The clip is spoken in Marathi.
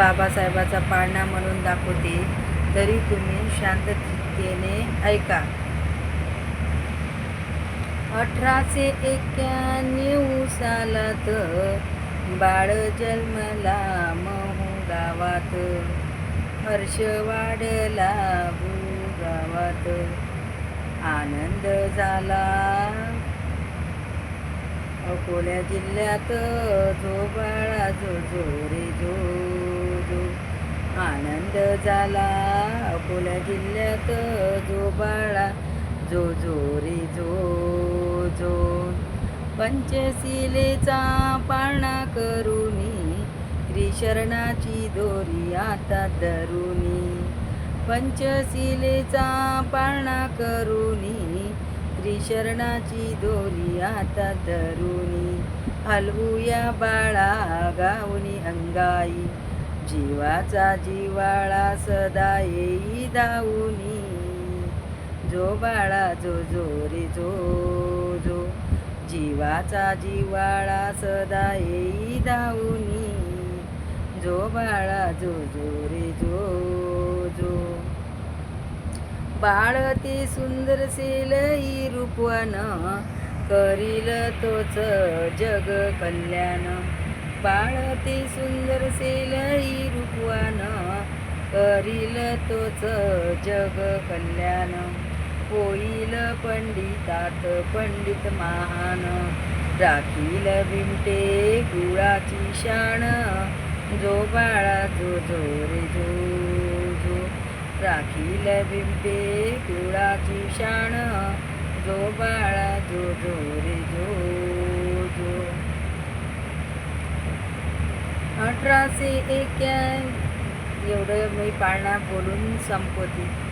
बाबासाहेबाचा पाळणा म्हणून दाखवते. तरी तुम्ही शांततेने ऐका. अठराशे एक्क्याण्णव सालात बाळ जन्मला महू गावात हर्ष वाढला भू गावात आनंद झाला. अकोल्या जिल्ह्यात जो बाळा जो जो रे जो जो आनंद झाला अकोला जिल्ह्यात जो बाळा जो जो रे जो जो. पंचशिलेचा पाळणा करुनी त्रिशरणाची दोरी आता धरुणी पंचशिलेचा पाळणा करुनी त्रिशरणाची दोरी आता धरुणी हलवूया बाळा गाऊनी अंगाई जीवाचा जीवाळा सदा येई धावुनी जो बाळा जो जो रे जो जो. जीवाचा जिवाळा सदा येई धावूनी जो बाळा जो जो रे जो जो. बाळ ते सुंदर सेलई रूपवान. करील तोच जग कल्याण. बाळ ते सुंदर सेलई रूपवान करील तोच जग कल्याण. होईल पंडितात पंडित महान राखील भिंटे गुळाची शाण. जो बाळा जो जो रे जो जो. राखील भिंटे गुळाची शाण. जो बाळा जो जो जो अठराशे एक्या एवढं मी पाळणा बोलून संपवते.